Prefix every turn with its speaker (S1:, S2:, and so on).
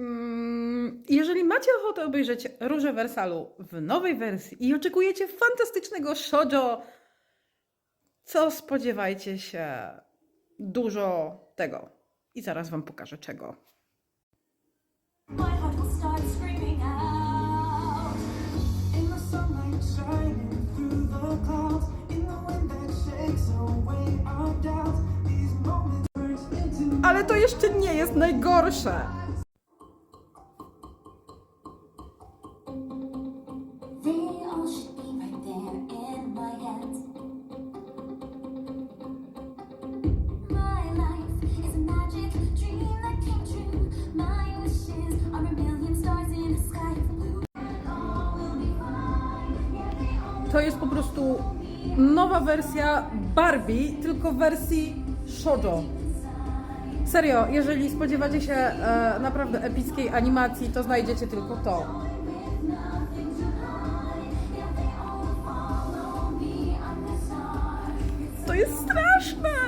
S1: Mm, Jeżeli macie ochotę obejrzeć Róże Wersalu w nowej wersji i oczekujecie fantastycznego shoujo, co spodziewajcie się dużo tego. I zaraz wam pokażę czego.
S2: My heart will start screaming out.
S1: to jest po prostu nowa wersja Barbie, tylko w wersji shoujo. Serio, jeżeli spodziewacie się e, naprawdę epickiej animacji, to znajdziecie tylko to. To jest straszne!